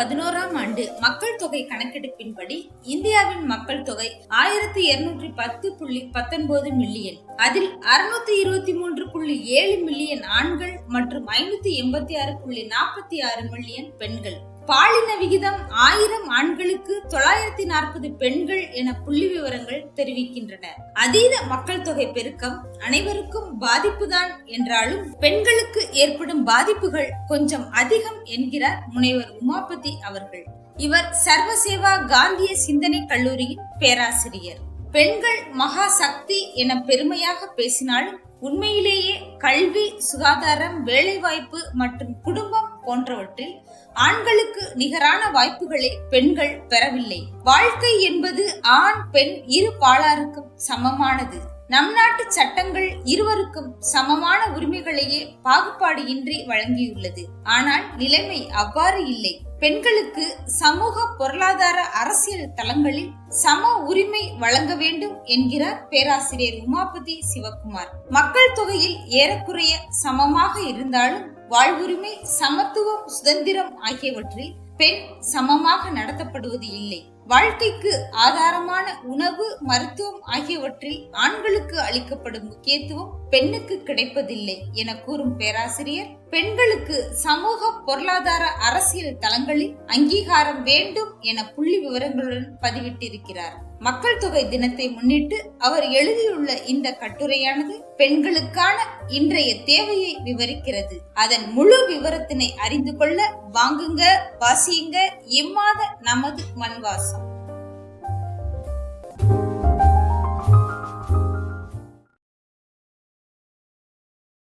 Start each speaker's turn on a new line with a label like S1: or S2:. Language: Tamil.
S1: பதினோராம் ஆண்டு மக்கள் தொகை கணக்கெடுப்பின்படி இந்தியாவின் மக்கள் தொகை ஆயிரத்தி இருநூற்றி பத்து புள்ளி பத்தொன்பது மில்லியன் அதில் அறுநூத்தி இருபத்தி மூன்று புள்ளி ஏழு மில்லியன் ஆண்கள் மற்றும் ஐநூத்தி எண்பத்தி ஆறு புள்ளி நாற்பத்தி ஆறு மில்லியன் பெண்கள் பாலின விகிதம் ஆயிரம் ஆண்களுக்கு தொள்ளாயிரத்தி நாற்பது பெண்கள் என புள்ளி விவரங்கள் தெரிவிக்கின்றன அதீத மக்கள் தொகை பெருக்கம் அனைவருக்கும் பாதிப்புதான் என்றாலும் பெண்களுக்கு ஏற்படும் பாதிப்புகள் கொஞ்சம் அதிகம் என்கிறார் முனைவர் உமாபதி அவர்கள் இவர் சர்வசேவா காந்திய சிந்தனை கல்லூரியின் பேராசிரியர் பெண்கள் மகா சக்தி என பெருமையாக பேசினாலும் உண்மையிலேயே கல்வி சுகாதாரம் வேலைவாய்ப்பு மற்றும் குடும்பம் போன்றவற்றில் ஆண்களுக்கு நிகரான வாய்ப்புகளை பெண்கள் பெறவில்லை வாழ்க்கை என்பது ஆண் பெண் இரு பாலாருக்கும் சமமானது நம் நாட்டு சட்டங்கள் இருவருக்கும் சமமான உரிமைகளையே பாகுபாடு இன்றி வழங்கியுள்ளது ஆனால் நிலைமை அவ்வாறு இல்லை பெண்களுக்கு சமூக பொருளாதார அரசியல் தளங்களில் சம உரிமை வழங்க வேண்டும் என்கிறார் பேராசிரியர் உமாபதி சிவகுமார் மக்கள் தொகையில் ஏறக்குறைய சமமாக இருந்தாலும் வாழ்வுரிமை சமத்துவம் சுதந்திரம் ஆகியவற்றில் பெண் சமமாக நடத்தப்படுவது இல்லை வாழ்க்கைக்கு ஆதாரமான உணவு மருத்துவம் ஆகியவற்றில் ஆண்களுக்கு அளிக்கப்படும் முக்கியத்துவம் பெண்ணுக்கு கிடைப்பதில்லை என கூறும் பேராசிரியர் பெண்களுக்கு சமூக பொருளாதார அரசியல் தளங்களில் அங்கீகாரம் வேண்டும் என புள்ளி விவரங்களுடன் பதிவிட்டிருக்கிறார் மக்கள் தொகை தினத்தை முன்னிட்டு அவர் எழுதியுள்ள இந்த கட்டுரையானது பெண்களுக்கான இன்றைய தேவையை விவரிக்கிறது அதன் முழு விவரத்தினை அறிந்து கொள்ள வாங்குங்க வாசியுங்க இம்மாத நமது மண்வாசம்